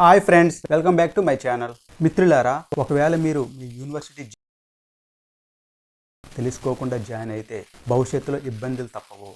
Hi friends welcome back to my channel. మిత్రులారా ఒకవేళ మీరు మీ యూనివర్సిటీ తెలుసుకోకుండా జాయిన్ అయితే భవిష్యత్తులో ఇబ్బందులు తప్పవు.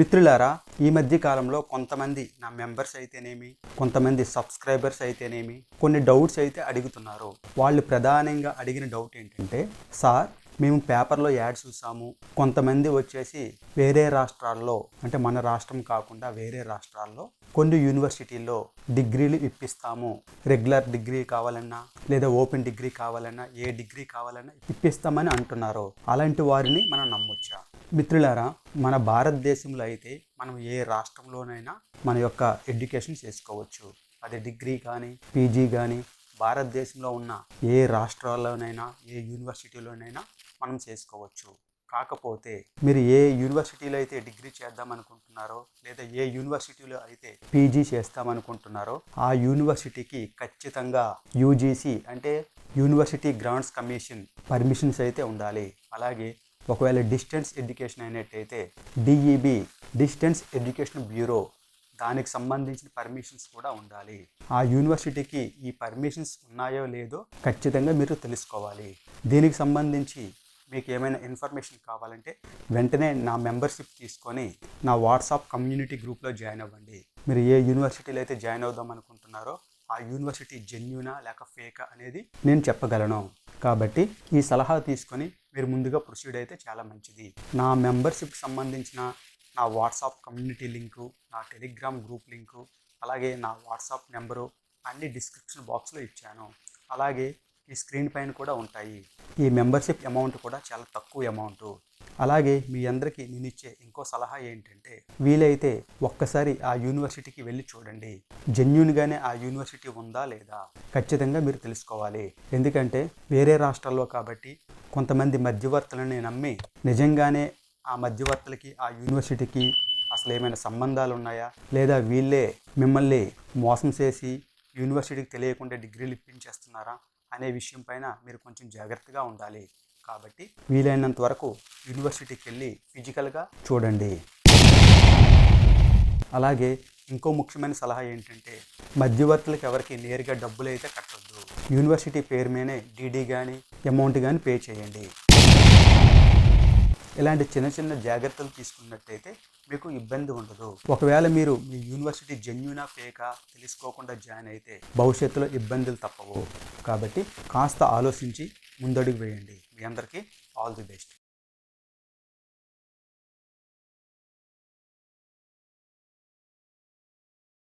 మిత్రులారా ఈ మధ్య కాలంలో కొంతమంది నా మెంబర్స్ అయితేనేమి కొంతమంది సబ్స్క్రైబర్స్ అయితేనేమి కొన్ని డౌట్స్ అయితే అడుగుతున్నారు. వాళ్ళు ప్రధానంగా అడిగిన డౌట్ ఏంటంటే సార్ మేము పేపర్లో యాడ్ చూసాము. కొంతమంది వచ్చేసి వేరే రాష్ట్రాల్లో అంటే మన రాష్ట్రం కాకుండా వేరే రాష్ట్రాల్లో కొన్ని యూనివర్సిటీల్లో డిగ్రీలు ఇప్పిస్తాము. రెగ్యులర్ డిగ్రీ కావాలన్నా లేదా ఓపెన్ డిగ్రీ కావాలన్నా ఏ డిగ్రీ కావాలన్నా ఇప్పిస్తామని అంటున్నారు. అలాంటి వారిని మనం నమ్మొచ్చా? మిత్రులారా మన భారతదేశంలో అయితే మనం ఏ రాష్ట్రంలోనైనా మన యొక్క ఎడ్యుకేషన్ చేసుకోవచ్చు. అది డిగ్రీ కానీ పీజీ కానీ భారతదేశంలో ఉన్న ఏ రాష్ట్రాల్లోనైనా ఏ యూనివర్సిటీలోనైనా మనం చేసుకోవచ్చు. కాకపోతే మీరు ఏ యూనివర్సిటీలో అయితే డిగ్రీ చేద్దాం అనుకుంటున్నారో లేదా ఏ యూనివర్సిటీలో అయితే పీజీ చేస్తామనుకుంటున్నారో ఆ యూనివర్సిటీకి ఖచ్చితంగా యూజీసీ అంటే యూనివర్సిటీ గ్రాంట్స్ కమిషన్ పర్మిషన్స్ అయితే ఉండాలి. అలాగే ఒకవేళ డిస్టెన్స్ ఎడ్యుకేషన్ అయినట్టయితే డిఈబి డిస్టెన్స్ ఎడ్యుకేషన్ బ్యూరో దానికి సంబంధించిన పర్మిషన్స్ కూడా ఉండాలి. ఆ యూనివర్సిటీకి ఈ పర్మిషన్స్ ఉన్నాయో లేదో ఖచ్చితంగా మీరు తెలుసుకోవాలి. దీనికి సంబంధించి మీకు ఏమైనా ఇన్ఫర్మేషన్ కావాలంటే వెంటనే నా మెంబర్షిప్ తీసుకొని నా వాట్సాప్ కమ్యూనిటీ గ్రూప్లో జాయిన్ అవ్వండి. మీరు ఏ యూనివర్సిటీలో అయితే జాయిన్ అవుదాం అనుకుంటున్నారో ఆ యూనివర్సిటీ జెన్యునా లేక ఫేకా అనేది నేను చెప్పగలను. కాబట్టి ఈ సలహా తీసుకొని మీరు ముందుగా ప్రొసీడ్ అయితే చాలా మంచిది. నా మెంబర్షిప్ సంబంధించిన నా వాట్సాప్ కమ్యూనిటీ లింకు నా టెలిగ్రామ్ గ్రూప్ లింకు అలాగే నా వాట్సాప్ నెంబరు అన్ని డిస్క్రిప్షన్ బాక్స్లో ఇచ్చాను. అలాగే ఈ స్క్రీన్ పైన కూడా ఉంటాయి. ఈ మెంబర్షిప్ అమౌంట్ కూడా చాలా తక్కువ అమౌంట్. అలాగే మీ అందరికీ నేను ఇచ్చే ఇంకో సలహా ఏంటంటే వీలైతే ఒక్కసారి ఆ యూనివర్సిటీకి వెళ్ళి చూడండి. జెన్యున్గానే ఆ యూనివర్సిటీ ఉందా లేదా ఖచ్చితంగా మీరు తెలుసుకోవాలి. ఎందుకంటే వేరే రాష్ట్రాల్లో కాబట్టి కొంతమంది మధ్యవర్తులని నమ్మి నిజంగానే ఆ మధ్యవర్తులకి ఆ యూనివర్సిటీకి అసలు ఏమైనా సంబంధాలు ఉన్నాయా? లేదా వీళ్ళే మిమ్మల్ని మోసం చేసి యూనివర్సిటీకి తెలియకుండా డిగ్రీలు ఇప్పించేస్తున్నారా? అనే విషయం పైన మీరు కొంచెం జాగ్రత్తగా ఉండాలి. కాబట్టి వీలైనంత వరకు యూనివర్సిటీకి వెళ్ళి ఫిజికల్గా చూడండి. అలాగే ఇంకో ముఖ్యమైన సలహా ఏంటంటే మధ్యవర్తులకు ఎవరికి నేరుగా డబ్బులు అయితే కట్టొద్దు. యూనివర్సిటీ పేరు మీదనే డీడీ కానీ అమౌంట్ కానీ పే చేయండి. ఇలాంటి చిన్న చిన్న జాగ్రత్తలు తీసుకున్నట్టయితే మీకు ఇబ్బంది ఉండదు. ఒకవేళ మీరు మీ యూనివర్సిటీ జెన్యునా ఫేకా తెలుసుకోకుండా జాయిన్ అయితే భవిష్యత్తులో ఇబ్బందులు తప్పవు. కాబట్టి కాస్త ఆలోచించి ముందడుగు వేయండి. మీ అందరికీ ఆల్ ది బెస్ట్.